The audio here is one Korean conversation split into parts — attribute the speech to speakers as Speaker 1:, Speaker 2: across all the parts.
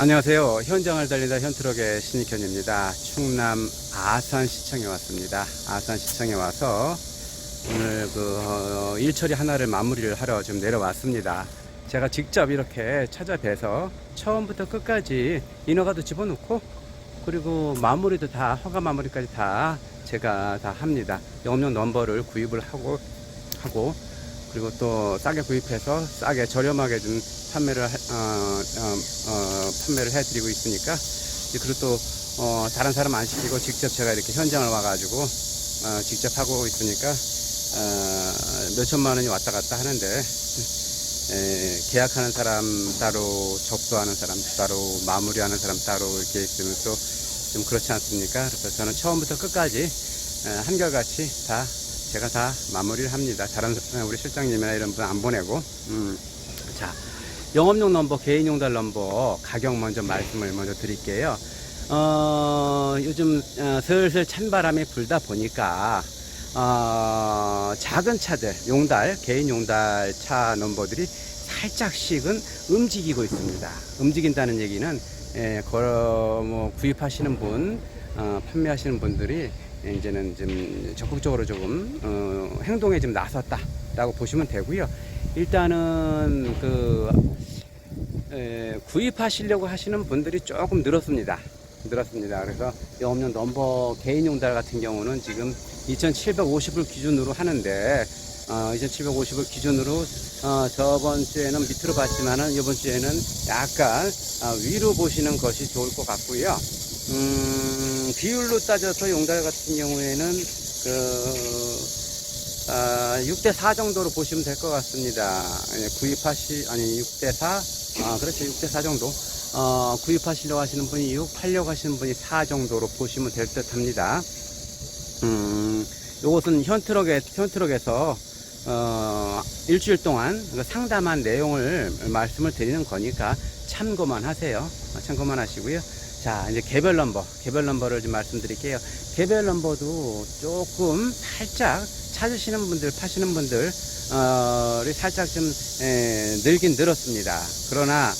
Speaker 1: 안녕하세요. 현장을 달리다 현트럭의 신익현입니다. 충남 아산시청에 왔습니다. 아산시청에 와서 오늘 그 어, 일처리 하나를 마무리를 하러 지금 내려왔습니다. 제가 직접 이렇게 찾아뵈서 처음부터 끝까지 인허가도 집어넣고 그리고 마무리도 다 허가 마무리까지 다 제가 다 합니다. 영업용 넘버를 구입을 하고 하고 그리고 또 싸게 구입해서 싸게 저렴하게 좀 판매를 하- 어, 어, 어, 판매를 해드리고 있으니까 그리고 또 어, 다른 사람 안 시키고 직접 제가 이렇게 현장을 와가지고 어, 직접 하고 있으니까 어, 몇 천만 원이 왔다 갔다 하는데 에, 계약하는 사람 따로 접수하는 사람 따로 마무리하는 사람 따로 이렇게 있으면 또 좀 그렇지 않습니까? 그래서 저는 처음부터 끝까지 에, 한결같이 다 제가 다 마무리를 합니다. 다른 어, 우리 실장님이나 이런 분 안 보내고. 음. 자, 영업용 넘버, 개인용 달 넘버 가격 먼저 말씀을 먼저 드릴게요. 어, 요즘 어, 슬슬 찬바람이 불다 보니까 어, 작은 차들, 용달, 개인 용달 차 넘버들이 살짝씩은 움직이고 있습니다. 움직인다는 얘기는 예, 걸어 뭐 구입하시는 분, 어, 판매하시는 분들이 예, 이제는 좀 적극적으로 조금 어, 행동에 좀 나섰다라고 보시면 되고요. 일단은 그 에, 구입하시려고 하시는 분들이 조금 늘었습니다. 늘었습니다. 그래서 영업용 넘버 개인 용 달 같은 경우는 지금 2,750을 기준으로 하는데 어, 2,750을 기준으로 어, 저번 주에는 밑으로 봤지만은 이번 주에는 약간 어, 위로 보시는 것이 좋을 것 같고요. 음, 비율로 따져서 용달 같은 경우에는 그 아, 6대4 정도로 보시면 될 것 같습니다. 예, 구입하시, 아니, 6대4? 아, 그렇죠. 6대4 정도. 어, 구입하시려고 하시는 분이 6, 팔려고 하시는 분이 4 정도로 보시면 될 듯 합니다. 음, 요것은 현트럭에, 현트럭에서, 어, 일주일 동안 그 상담한 내용을 말씀을 드리는 거니까 참고만 하세요. 어, 참고만 하시고요. 자, 이제 개별 넘버, 개별 넘버를 좀 말씀드릴게요. 개별 넘버도 조금 살짝 찾으시는 분들, 파시는 분들, 어, 를 살짝 좀, 에, 늘긴 늘었습니다. 그러나,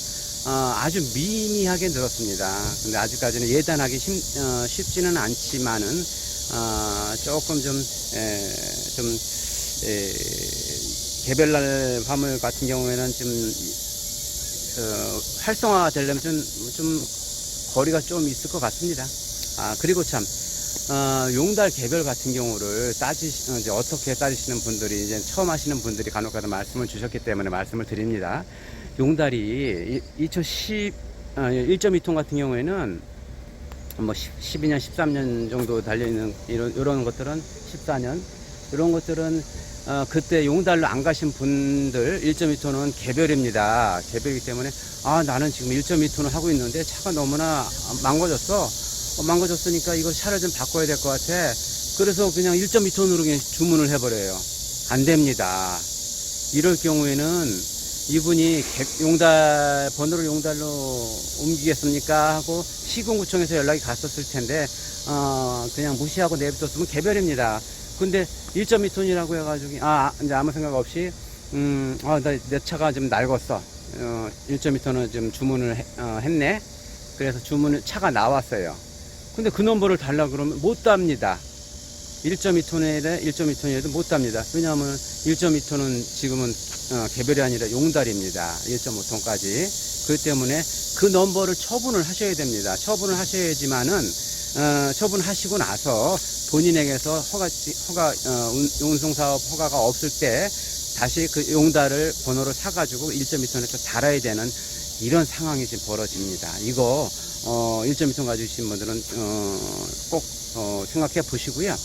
Speaker 1: 어, 아주 미미하게 늘었습니다. 근데 아직까지는 예단하기 쉽, 어, 쉽지는 않지만은, 어, 조금 좀, 에, 좀, 에, 개별날 화물 같은 경우에는 좀, 어, 활성화가 되려면 좀, 좀, 거리가 좀 있을 것 같습니다. 아, 그리고 참, 어, 용달 개별 같은 경우를 따지, 어, 이제 어떻게 따지시는 분들이, 이제 처음 하시는 분들이 간혹 가다 말씀을 주셨기 때문에 말씀을 드립니다. 용달이 2010, 어, 1.2톤 같은 경우에는 뭐 10, 12년, 13년 정도 달려있는 이런, 이런 것들은 14년, 이런 것들은 어, 그때 용달로 안 가신 분들 1.2톤은 개별입니다. 개별이기 때문에 아 나는 지금 1.2톤을 하고 있는데 차가 너무나 망가졌어. 어, 망가졌으니까 이거 차를 좀 바꿔야 될 것 같아. 그래서 그냥 1.2톤으로 그냥 주문을 해버려요. 안 됩니다. 이럴 경우에는 이분이 개- 용달 번호를 용달로 옮기겠습니까 하고 시군구청에서 연락이 갔었을 텐데 어 그냥 무시하고 내비뒀으면 개별입니다. 근데 1.2톤이라고 해가지고 아 이제 아무 생각 없이 음아내 차가 좀 낡았어. 어 1.2톤은 좀 주문을 해- 어, 했네. 그래서 주문을 차가 나왔어요. 근데 그 넘버를 달라 그러면 못 답니다. 1.2톤에 1.2톤이라도 못 답니다. 왜냐하면 1.2톤은 지금은 어, 개별이 아니라 용달입니다. 1.5톤까지. 그렇기 때문에 그 넘버를 처분을 하셔야 됩니다. 처분을 하셔야지만은 어, 처분하시고 나서 본인에게서 허가 허가 어, 운- 운송 사업 허가가 없을 때 다시 그 용달을 번호를 사가지고 1.2톤에 또 달아야 되는 이런 상황이 지금 벌어집니다. 이거 어, 1.2톤 가지신 분들은 어, 꼭 어, 생각해 보시고요.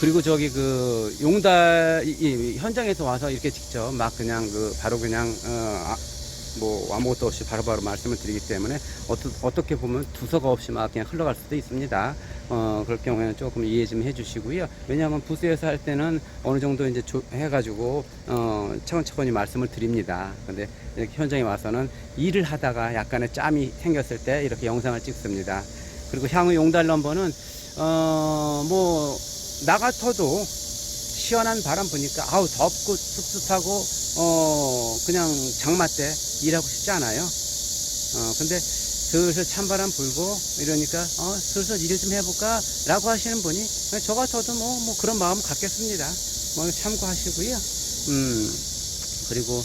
Speaker 1: 그리고 저기 그 용달 이, 이 현장에서 와서 이렇게 직접 막 그냥 그 바로 그냥 어, 아, 뭐 아무것도 없이 바로 바로 말씀을 드리기 때문에 어떠, 어떻게 보면 두서가 없이 막 그냥 흘러갈 수도 있습니다. 어, 그럴 경우에는 조금 이해 좀 해주시고요. 왜냐하면 부스에서 할 때는 어느 정도 이제 조- 해가지고 어, 차근차근히 말씀을 드립니다. 근데 이렇게 현장에 와서는 일을 하다가 약간의 짬이 생겼을 때 이렇게 영상을 찍습니다. 그리고 향후 용달 넘버는 어, 뭐나 같아도 시원한 바람 보니까 아우 덥고 습습하고 어 그냥 장마 때 일하고 싶지 않아요. 어, 근데 슬슬 찬바람 불고 이러니까 어, 슬슬 일 좀 해볼까? 라고 하시는 분이 저 같아도 뭐, 뭐 그런 마음 갖겠습니다. 뭐 참고하시고요. 음, 그리고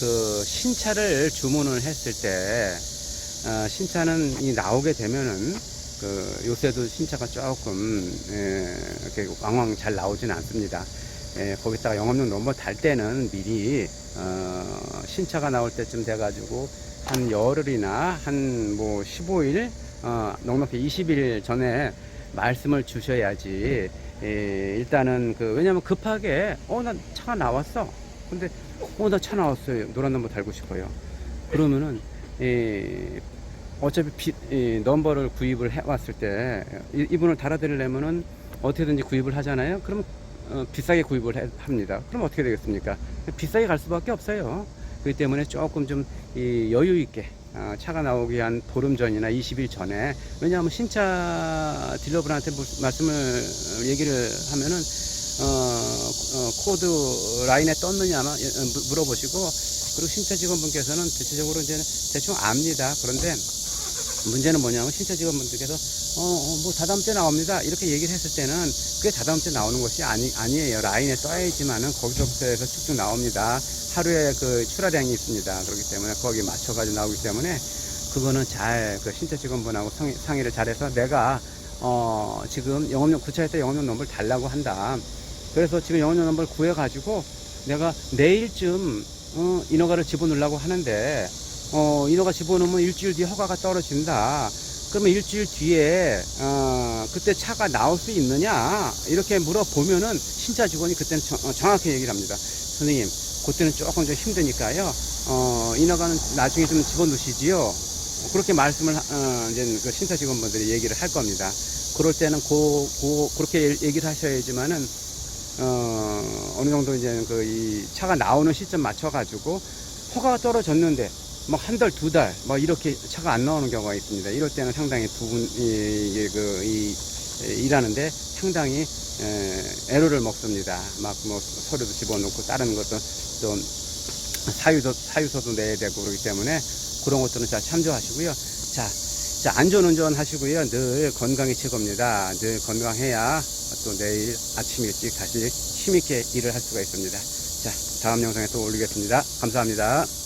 Speaker 1: 그 신차를 주문을 했을 때 어, 신차는 이 나오게 되면은 그 요새도 신차가 조금 예, 이렇게 왕왕 잘 나오진 않습니다. 예, 거기다가 영업용 넘버 달 때는 미리 어, 신차가 나올 때쯤 돼가지고 한 열흘이나 한 뭐 15일 어, 넉넉히 20일 전에 말씀을 주셔야지 예, 일단은 그 왜냐면 급하게 어 나 차가 나왔어 근데 어 나 차 나왔어요 노란 넘버 달고 싶어요 그러면은 예, 어차피 비, 이 넘버를 구입을 해왔을 때 이- 이분을 달아드리려면은 어떻게든지 구입을 하잖아요. 그럼 어, 비싸게 구입을 해- 합니다. 그럼 어떻게 되겠습니까? 비싸게 갈 수밖에 없어요. 그렇기 때문에 조금 좀이 여유 있게 어, 차가 나오기 한 보름 전이나 20일 전에 왜냐하면 신차 딜러분한테 무- 말씀을 어, 얘기를 하면은 어, 어, 코드 라인에 떴느냐 마- 어, 무- 물어보시고 그리고 신차 직원분께서는 대체적으로 이제 대충 압니다. 그런데 문제는 뭐냐면 신차 직원분들께서 어, 어, 뭐 다다음 주에 나옵니다. 이렇게 얘기를 했을 때는 그게 다다음 주에 나오는 것이 아니, 아니에요. 라인에 떠야 있지만은 거기서부터 해서 쭉쭉 나옵니다. 하루에 그 출하량이 있습니다. 그렇기 때문에 거기에 맞춰 가지고 나오기 때문에 그거는 잘 그 신차 직원분하고 상의, 상의를 잘해서 내가 어, 지금 영업용 그 차에서 영업용 넘버를 달라고 한다. 그래서 지금 영업용 넘버를 구해 가지고 내가 내일쯤 어, 인허가를 집어넣으려고 하는데 어, 인허가 집어넣으면 일주일 뒤에 허가가 떨어진다. 그러면 일주일 뒤에 어, 그때 차가 나올 수 있느냐 이렇게 물어보면은 신차 직원이 그때는 정, 어, 정확히 얘기를 합니다. 선생님 그때는 조금 좀 힘드니까요. 어, 인허가는 나중에 좀 집어넣으시지요. 그렇게 말씀을 하- 어, 이제 그 신차 직원분들이 얘기를 할 겁니다. 그럴 때는 고, 고 그렇게 얘기를 하셔야지만은 어, 어느 정도 이제 그 이 차가 나오는 시점 맞춰 가지고 허가가 떨어졌는데 뭐한 달, 두 달, 뭐 이렇게 차가 안 나오는 경우가 있습니다. 이럴 때는 상당히 두 분, 이, 그, 이, 에, 일하는데 상당히, 에, 애로를 먹습니다. 막 뭐 서류도 집어넣고 다른 것도 좀 사유도, 사유서도 내야 되고 그러기 때문에 그런 것들은 잘 참조하시고요. 자, 자, 안전운전 하시고요. 늘 건강이 최고입니다. 늘 건강해야 또 내일 아침 일찍 다시 힘있게 일을 할 수가 있습니다. 자, 다음 영상에 또 올리겠습니다. 감사합니다.